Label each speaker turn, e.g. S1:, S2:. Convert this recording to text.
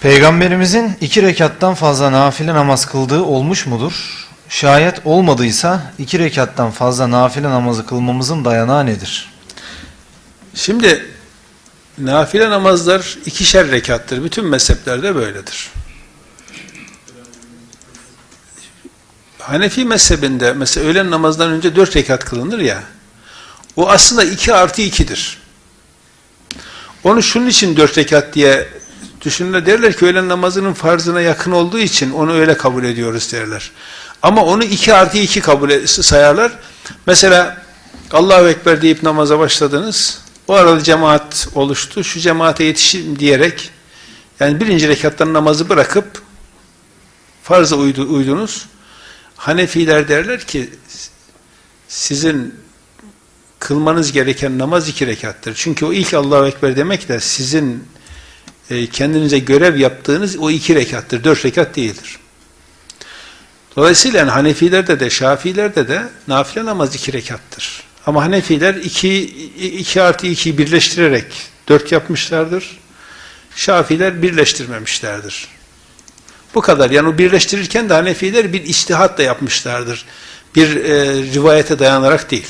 S1: Peygamberimizin iki rekattan fazla nafile namaz kıldığı olmuş mudur? Şayet olmadıysa iki rekattan fazla nafile namazı kılmamızın dayanağı nedir?
S2: Şimdi nafile namazlar ikişer rekattır. Bütün mezheplerde böyledir. Hanefi mezhebinde mesela öğlen namazdan önce dört rekat kılınır ya o aslında iki artı ikidir. Onu şunun için dört rekat diye düşünürler. Derler ki öğlen namazının farzına yakın olduğu için onu öyle kabul ediyoruz derler. Ama onu iki artı iki kabul et- sayarlar. Mesela Allahu Ekber deyip namaza başladınız. O arada cemaat oluştu. Şu cemaate yetişim diyerek yani birinci rekattan namazı bırakıp farza uydu, uydunuz. Hanefiler derler ki sizin kılmanız gereken namaz iki rekattır. Çünkü o ilk Allahu Ekber demek de sizin e, kendinize görev yaptığınız o iki rekattır. Dört rekat değildir. Dolayısıyla yani Hanefilerde de Şafilerde de nafile namaz iki rekattır. Ama Hanefiler iki, iki artı ikiyi birleştirerek dört yapmışlardır. Şafiler birleştirmemişlerdir. Bu kadar. Yani o birleştirirken de Hanefiler bir içtihat da yapmışlardır. Bir e, rivayete dayanarak değil.